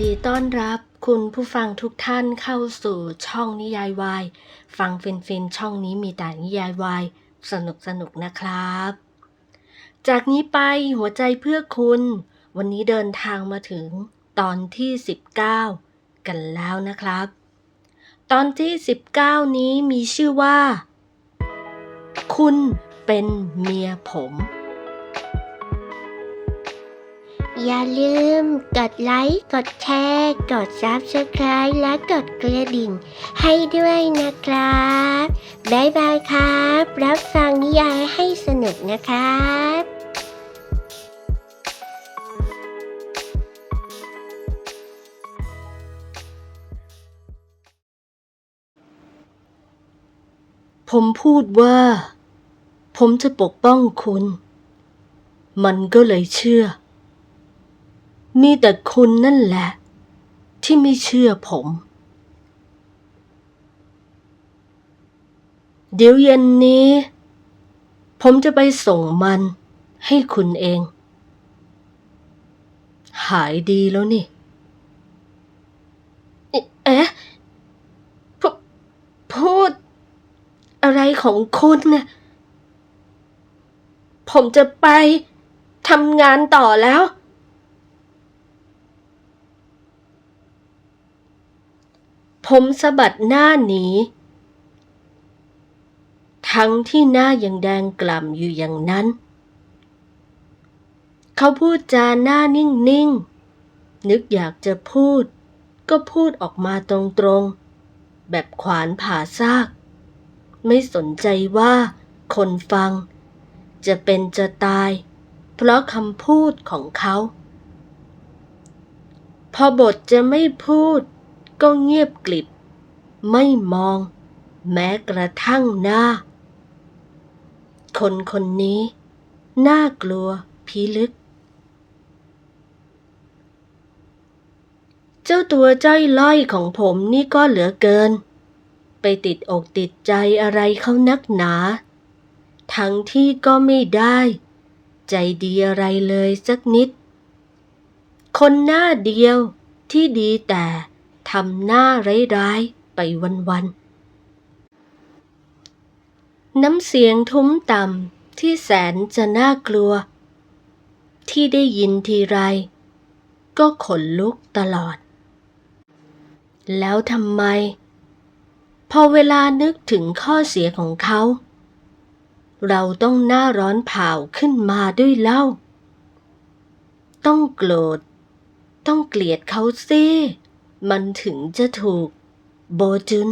ดีต้อนรับคุณผู้ฟังทุกท่านเข้าสู่ช่องนิยายวาย ฟังฟินฟินๆช่องนี้มีแต่นิยายวาย สนุกสนุกนะครับ จากนี้ไปหัวใจเพื่อคุณ วันนี้เดินทางมาถึงตอนที่ 19 กันแล้วนะครับ ตอนที่ 19 นี้มีชื่อว่า คุณเป็นเมียผม อย่าลืมกดไลค์ กดแชร์ กด Subscribe และกดกระดิ่ง ให้ด้วยนะครับ บ๊ายบายครับ รับฟังนิยายให้สนุกนะครับผมพูดว่า ผมจะปกป้องคุณ มันก็เลยเชื่อ มีแต่คุณนั่นแหละ ที่ไม่เชื่อผม เดี๋ยวเย็นนี้ ผมจะไปส่งมันให้คุณเอง หายดีแล้วนี่ เอ๊ะพพูด อะไรของคุณน่ะผมจะไปทำงานต่อแล้ว ผมสะบัดหน้าหนีทั้งที่หน้ายังแดงกล่ำอยู่อย่างนั้น เขาพูดจาหน้านิ่งๆนึกอยากจะพูด ก็พูดออกมาตรงๆ แบบขวานผ่าซาก ไม่สนใจว่าคนฟัง จะเป็นจะตาย เพราะคำพูดของเขา พอบทจะไม่พูด ก็เงียบกลิบ ไม่มอง แม้กระทั่งหน้า คนคนนี้ น่ากลัวพิลึก เจ้าตัวจ้อยล่อยของผมนี่ก็เหลือเกิน ไปติดอกติดใจอะไรเขานักหนา ทั้งที่ก็ไม่ได้ ใจดีอะไรเลยสักนิด คนหน้าเดียวที่ดีแต่ ทำหน้าร้ายๆไปวันๆ น้ำเสียงทุ้มต่ำที่แสนจะน่ากลัว ที่ได้ยินทีไร ก็ขนลุกตลอด แล้วทำไม พอเวลานึกถึงข้อเสียของเขา เราต้องหน้าร้อนเผาขึ้นมาด้วยเล่า ต้องโกรธต้องเกลียดเขาสิ มันถึงจะถูกโบจุน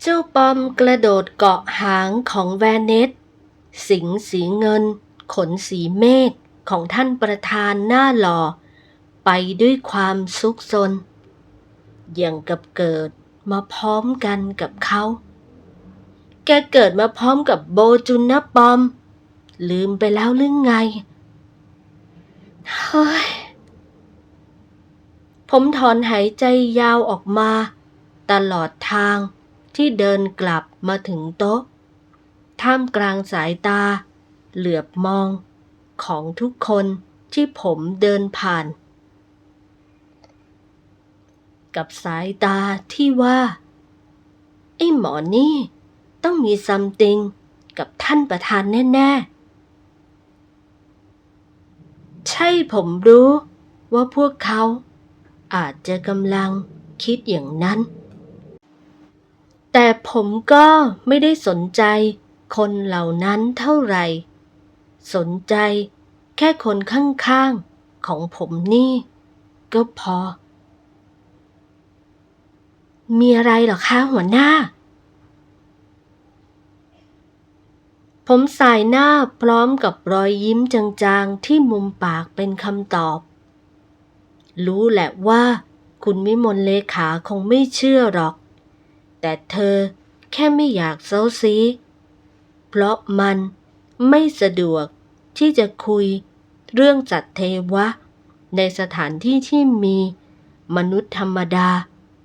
เจ้าปอมกระโดดเกาะหางของแวเนตสิงสีเงิน ขนสีเมฆของท่านประธานหน้าหล่อ ไปด้วยความซุกซน อย่างกับเกิดมาพร้อมกันกับเขา แกเกิดมาพร้อมกับโบจุนนะปอม ลืมไปแล้วหรือไง ผมถอนหายใจยาวออกมา ตลอดทางที่เดินกลับมาถึงโต๊ะ ท่ามกลางสายตา เหลือบมองของทุกคนที่ผมเดินผ่าน กับสายตาที่ว่า ไอ้หมอนี่ ต้องมีซัมติงกับท่านประธานแน่ ๆ ใช่ผมรู้ว่าพวกเขาอาจจะกำลังคิดอย่างนั้น แต่ผมก็ไม่ได้สนใจคนเหล่านั้นเท่าไหร่ สนใจแค่คนข้างๆของผมนี่ ก็พอ มีอะไรหรอคะหัวหน้า ผมสายหน้าพร้อมกับรอยยิ้มจางๆ ที่มุมปากเป็นคำตอบ รู้แหละว่า คุณวิมลเลขาคงไม่เชื่อหรอก แต่เธอแค่ไม่อยากเซาซี เพราะมันไม่สะดวกที่จะคุยเรื่องจัดเทวะ ในสถานที่ที่มีมนุษย์ธรรมดา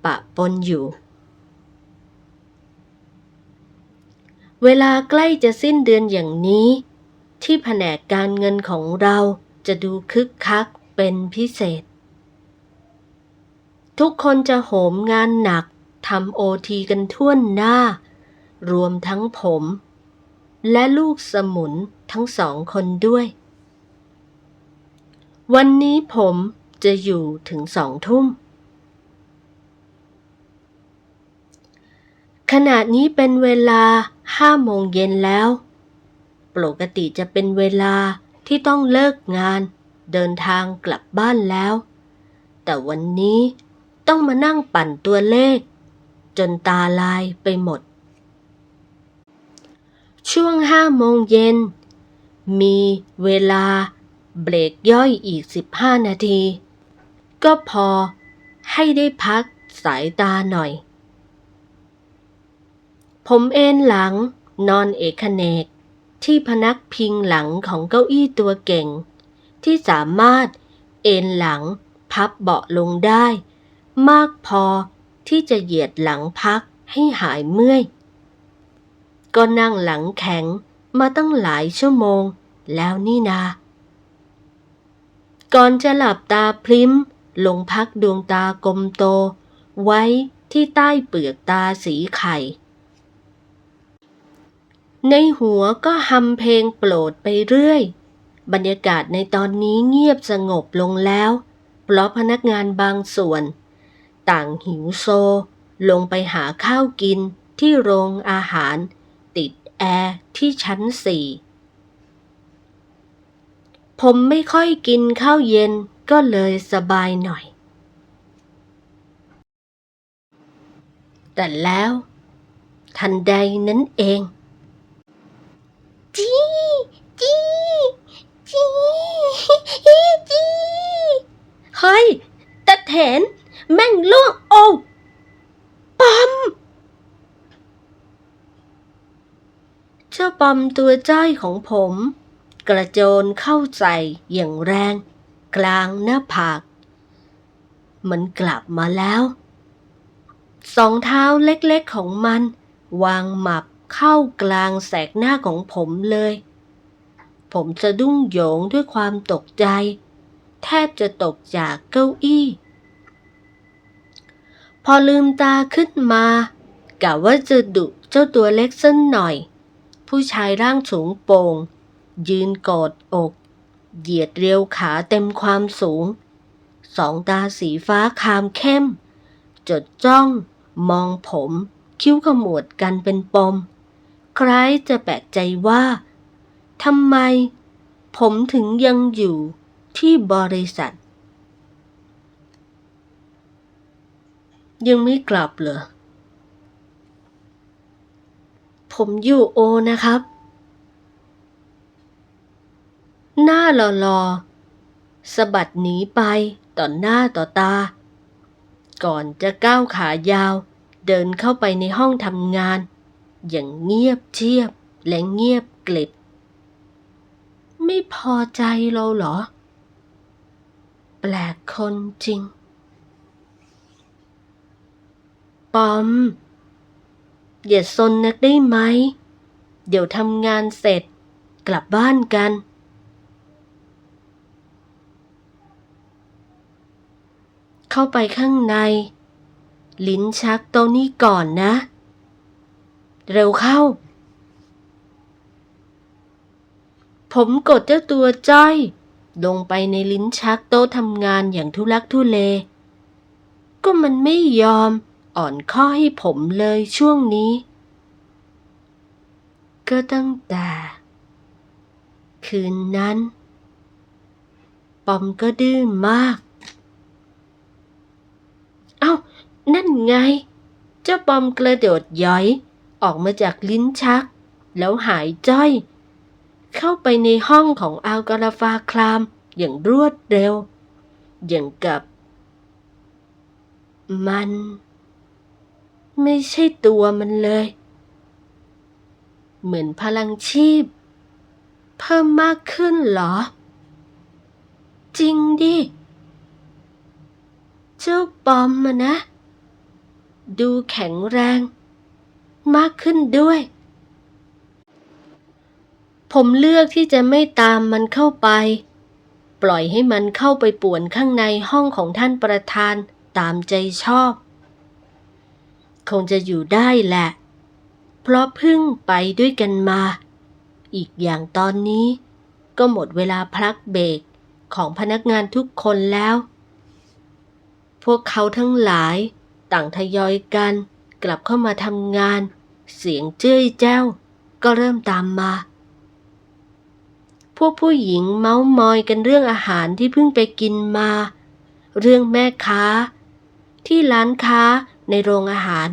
ปะปนอยู่ เวลาใกล้จะสิ้นเดือนอย่างนี้ ที่แผนกการเงินของเราจะดูคึกคักเป็นพิเศษ ทุกคนจะโหมงานหนักทำโอทีกันทั่วหน้า รวมทั้งผม และลูกสมุนทั้งสองคนด้วย วันนี้ผมจะอยู่ถึงสองทุ่ม ขณะนี้เป็นเวลา ห้าโมงเย็นแล้ว ปกติจะเป็นเวลาที่ต้องเลิกงาน เดินทางกลับบ้านแล้ว แต่วันนี้ต้องมานั่งปั่นตัวเลข จนตาลายไปหมด ช่วงห้าโมงเย็น มีเวลาเบรกย่อยอีก 15 นาที ก็พอให้ได้พักสายตาหน่อย ผมเอนหลัง นอนเอกเนก ที่พนักพิงหลังของเก้าอี้ตัวเก่ง ที่สามารถเอนหลังพับเบาะลงได้ มากพอที่จะเหยียดหลังพักให้หายเมื่อย ก็นั่งหลังแข็งมาตั้งหลายชั่วโมงแล้วนี่นา ก่อนจะหลับตาพลิ้มลงพักดวงตากลมโต ไว้ที่ใต้เปลือกตาสีไข่ ในหัวก็ฮัมเพลงโปรดไปเรื่อย บรรยากาศในตอนนี้เงียบสงบลงแล้ว เพราะพนักงานบางส่วน ต่างหิวโซ ลงไปหาข้าวกินที่โรงอาหาร ติดแอร์ที่ชั้นสี่ผมไม่ค่อยกินข้าวเย็นก็เลยสบายหน่อย แต่แล้ว ทันใดนั้นเอง จีจี จีจีเฮ้ยตะเถน แม่งล่วงโอ้ปอม เจ้าปอมตัวจ้อยของผม กระโจนเข้าใส่อย่างแรง กลางหน้าผาก มันกลับมาแล้ว สองเท้าเล็กๆของมัน วางหมับเข้ากลางแสกหน้าของผมเลย ผมสะดุ้งโยงด้วยความตกใจ แทบจะตกจากเก้าอี้ พอลืมตาขึ้นมากะว่าจะดุเจ้าตัวเล็กสักหน่อย ผู้ชายร่างสูงโปร่ง ยืนกอดอก เหยียดเรียวขาเต็มความสูง สองตาสีฟ้าคามเข้ม จดจ้อง มองผม คิ้วขมวดกันเป็นปม คล้ายจะแปลกใจว่า ทำไมผมถึงยังอยู่ที่บริษัท ยังไม่กลับเหรอ ผมอยู่โอนะครับ หน้าหล่อๆสะบัดหนีไปต่อหน้าต่อตา ก่อนจะก้าวขายาว เดินเข้าไปในห้องทำงาน อย่างเงียบเชียบและเงียบกลิบ ไม่พอใจเราเหรอ แปลกคนจริง ปอม อย่าซนนักได้ไหม เดี๋ยวทำงานเสร็จ กลับบ้านกัน เข้าไปข้างใน ลิ้นชักโตนี้ก่อนนะ เร็วเข้า ผมกดเจ้าตัวจ้อย ลงไปในลิ้นชักโต๊ะทำงานอย่างทุลักทุเล ก็มันไม่ยอมอ่อนข้อให้ผมเลยช่วงนี้ ก็ตั้งแต่ คืนนั้น ปอมก็ดื้อมาก เอ้า นั่นไง เจ้าปอมกระโดดย้อย ออกมาจากลิ้นชัก แล้วหายจ้อย เข้าไปในห้องของอัลกราฟาคลามอย่างรวดเร็ว อย่างกับ มัน ไม่ใช่ตัวมันเลย เหมือนพลังชีพ เพิ่มมากขึ้นเหรอ จริงดิ เจ้าปอมอะนะ ดูแข็งแรง มากขึ้นด้วย ผมเลือกที่จะไม่ตามมันเข้าไป ปล่อยให้มันเข้าไปป่วนข้างในห้องของท่านประธานตามใจชอบ คงจะอยู่ได้แหละ เพราะพิ่งไปด้วยกันมา อีกอย่างตอนนี้ ก็หมดเวลาพักเบรกของพนักงานทุกคนแล้ว พวกเขาทั้งหลายต่างทยอยกันกลับเข้ามาทำงาน เสียงเจ้ยแจ้ว ก็เริ่มตามมา พวกผู้หญิงเมาส์มอยกันเรื่องอาหารที่เพิ่งไปกินมา เรื่องแม่ค้า ที่ร้านค้าในโรงอาหาร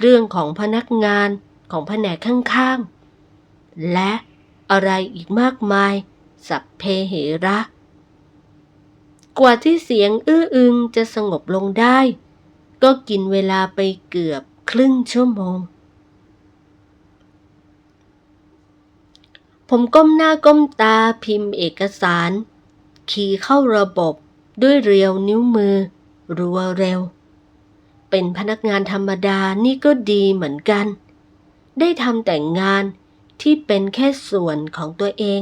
เรื่องของพนักงานของแผนกข้างๆ และอะไรอีกมากมาย สัพเพเหระ กว่าที่เสียงอื้ออึงจะสงบลงได้ ก็กินเวลาไปเกือบครึ่งชั่วโมง ผมก้มหน้าก้มตาพิมพ์เอกสาร คีย์เข้าระบบด้วยเรียวนิ้วมือ รัวเร็ว เป็นพนักงานธรรมดานี่ก็ดีเหมือนกัน ได้ทำแต่งานที่เป็นแค่ส่วนของตัวเอง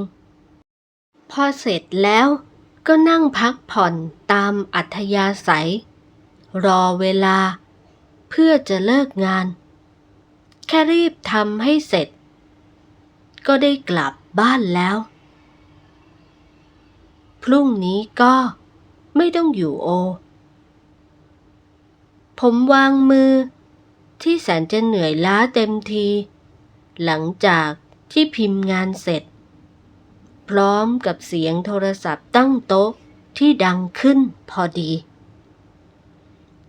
พอเสร็จแล้วก็นั่งพักผ่อนตามอัธยาศัย รอเวลา เพื่อจะเลิกงาน แค่รีบทำให้เสร็จ ก็ได้กลับบ้านแล้ว พรุ่งนี้ก็ไม่ต้องอยู่โอ ผมวางมือ ที่แสนจะเหนื่อยล้าเต็มที หลังจากที่พิมพ์งานเสร็จ พร้อมกับเสียงโทรศัพท์ตั้งโต๊ะที่ดังขึ้นพอดี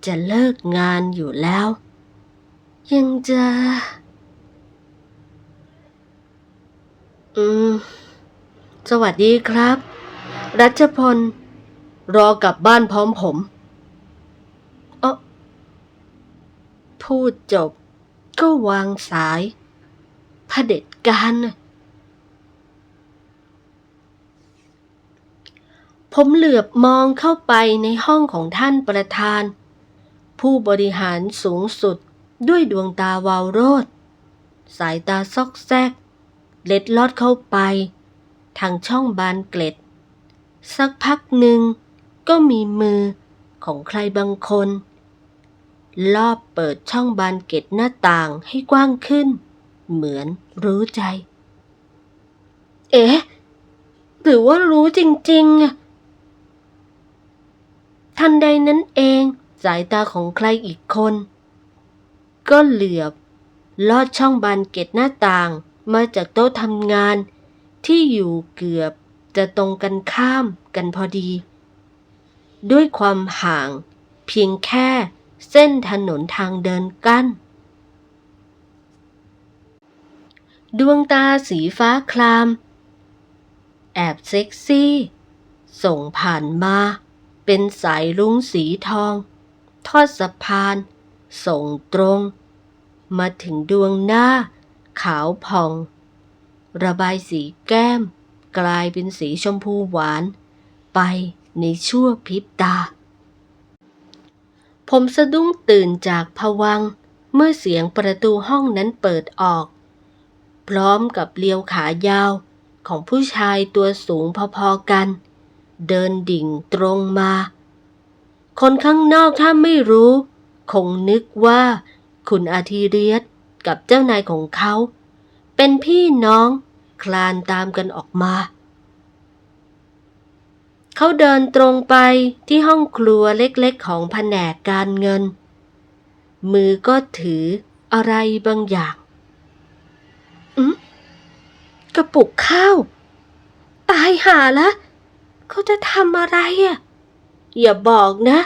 จะเลิกงานอยู่แล้ว ยังจะ อืม สวัสดีครับ รัชพล รอกลับบ้านพร้อมผมเออพูดจบ ก็วางสายเผด็จการผมเหลือบมองเข้าไปในห้องของท่านประธาน ผู้บริหารสูงสุดด้วยดวงตาวาวโรด สายตาซอกแซก เล็ดลอดเข้าไป ทางช่องบานเกล็ด สักพักหนึ่งก็มีมือของใครบางคน ลอบเปิดช่องบานเกล็ดหน้าต่างให้กว้างขึ้น เหมือนรู้ใจ เอ๊ะ หรือว่ารู้จริงๆอะทันใดนั้นเองสายตาของใครอีกคน ก็เหลือบลอดช่องบานเกล็ดหน้าต่าง มาจากโต๊ะทำงาน ที่อยู่เกือบจะตรงกันข้ามกันพอดี ด้วยความห่างเพียงแค่เส้นถนนทางเดินกั้น ดวงตาสีฟ้าคลาม แอบเซ็กซี่ ส่งผ่านมา เป็นสายรุ้งสีทอง ทอดสะพาน ส่งตรง มาถึงดวงหน้า ขาวผ่อง ระบายสีแก้ม กลายเป็นสีชมพูหวาน ไปในชั่วพริบตา ผมสะดุ้งตื่นจากผวัง เมื่อเสียงประตูห้องนั้นเปิดออก พร้อมกับเลียวขายาวของผู้ชายตัวสูงพอๆกัน เดินดิ่งตรงมา คนข้างนอกถ้าไม่รู้ คงนึกว่าคุณอาทิเรียส กับเจ้านายของเขา เป็นพี่น้องคลานตามกันออกมา เขาเดินตรงไปที่ห้องครัวเล็กๆของแผนกการเงิน มือก็ถืออะไรบางอย่างอืมกระปุกข้าว ตายห่าละ เขาจะทำอะไรอะ อย่าบอกนะ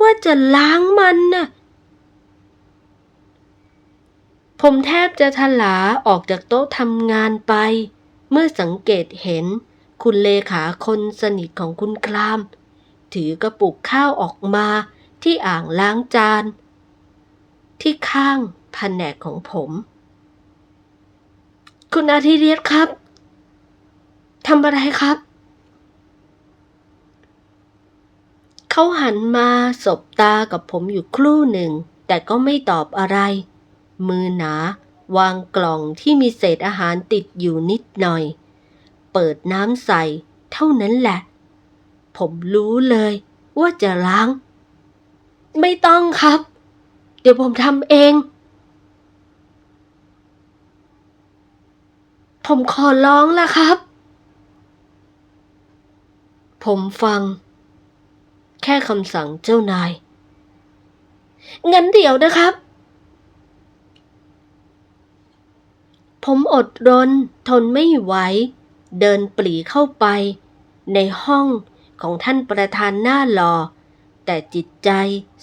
ว่าจะล้างมันน่ะ ผมแทบจะทลาออกจากโต๊ะทำงานไป เมื่อสังเกตเห็น คุณเลขาคนสนิทของคุณคลาม ถือกระปุกข้าวออกมาที่อ่างล้างจาน ที่ข้างแผนกของผม คุณอาทิเรียสครับทำอะไรครับ เขาหันมาสบตากับผมอยู่ครู่หนึ่ง แต่ก็ไม่ตอบอะไร มือหนา วางกล่องที่มีเศษอาหารติดอยู่นิดหน่อย เปิดน้ำใส่ เท่านั้นแหละ ผมรู้เลยว่าจะล้าง ไม่ต้องครับ เดี๋ยวผมทำเอง ผมขอร้องละครับ ผมฟัง แค่คำสั่งเจ้านาย งั้นเดี๋ยวนะครับ ผมอดรนทนไม่ไหว เดินปรีเข้าไป ในห้องของท่านประธานหน้าหล่อแต่จิตใจ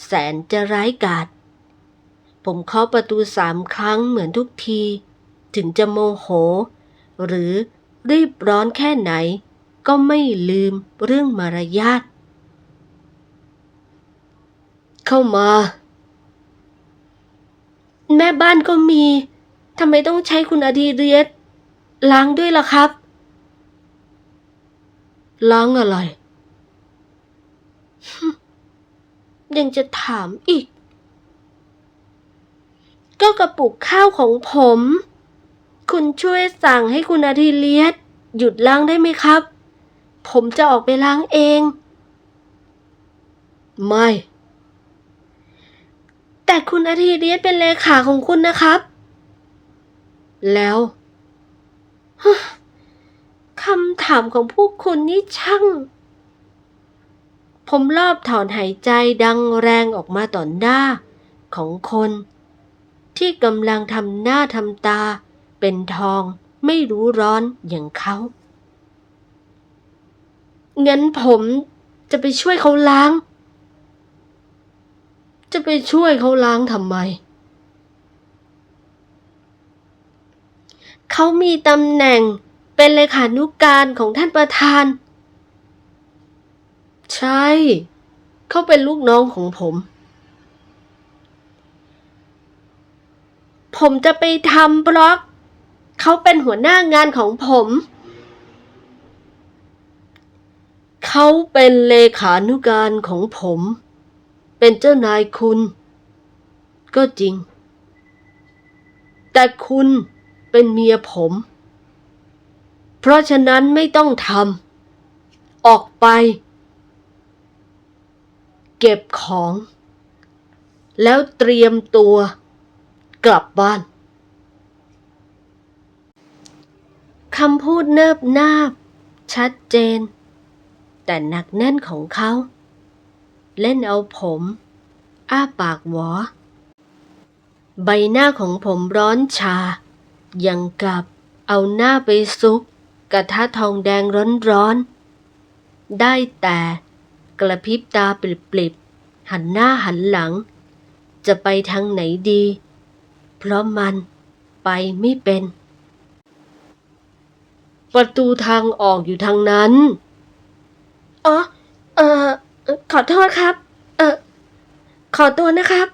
แสนจะร้ายกาจผมเคาะประตูสามครั้งเหมือนทุกที ถึงจะโมโห หรือรีบร้อนแค่ไหน ก็ไม่ลืมเรื่องมารยาทเข้ามา แม่บ้านก็มี ทำไมต้องใช้คุณอดีเรียสล้างด้วยล่ะครับ ล้างอะไร ยังจะถามอีก ก็กระปุกข้าวของผม คุณช่วยสั่งให้คุณอาทิเลียสหยุดล้างได้ไหมครับ ผมจะออกไปล้างเอง ไม่ แต่คุณอาทิเลียสเป็นเลขาของคุณนะครับ แล้วคำถามของพวกคุณนี่ช่าง ผมรอบถอนหายใจดังแรงออกมาต่อหน้าของคน ที่กำลังทำหน้าทำตา เป็นทองไม่รู้ร้อนอย่างเขางั้นผมจะไปช่วยเขาล้าง จะไปช่วยเขาล้างทำไม เขามีตำแหน่งเป็นเลขานุกการของท่านประธาน ใช่ เขาเป็นลูกน้องของผม ผมจะไปทำบล็อก เขาเป็นหัวหน้างานของผม เขาเป็นเลขานุการของผม เป็นเจ้านายคุณ ก็จริง แต่คุณ เป็นเมียผม เพราะฉะนั้นไม่ต้องทำออกไป เก็บของ แล้วเตรียมตัวกลับบ้านคำพูดเนิบนาบ ชัดเจน แต่หนักแน่นของเขา เล่นเอาผม อ้าปากหวอ ใบหน้าของผมร้อนชา อยังกับเอาหน้าไปซุกกระทะทองแดงร้อนๆ ได้แต่กระพริบตาปลิบๆ หันหน้าหันหลัง จะไปทางไหนดี เพราะมันไปไม่เป็น ประตูทางออกอยู่ทางนั้น อ๋อ เออขอโทษครับ เออขอตัวนะครับ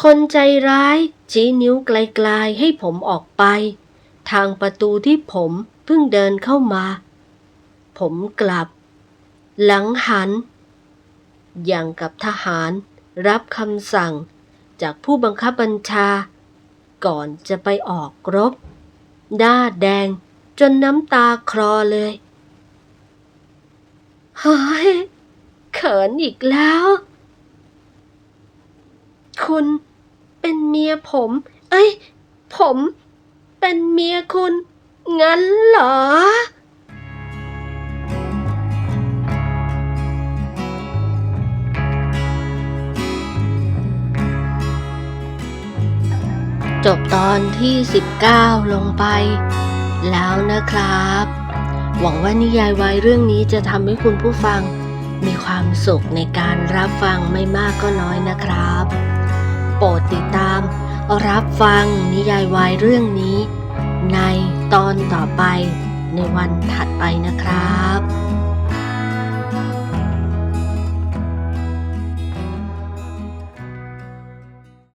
คนใจร้ายชี้นิ้วไกลๆให้ผมออกไป ทางประตูที่ผมเพิ่งเดินเข้ามา ผมกลับ หลังหัน อย่างกับทหารรับคำสั่งจากผู้บังคับบัญชา ก่อนจะไปออกรบ หน้าแดงจนน้ำตาคลอเลยเฮ้ยเขินอีกแล้ว คุณเป็นเมียผม เอ้ย ผมเป็นเมียคุณ งั้นเหรอ จบตอนที่ 19 ลงไป แล้วนะครับ หวังว่านิยายวายเรื่องนี้จะทำให้คุณผู้ฟังมีความสุขในการรับฟังไม่มากก็น้อยนะครับ ปรดติดตาม รับฟังนิยายวายเรื่องนี้ ในตอนต่อไปในวันถัดไปนะครับ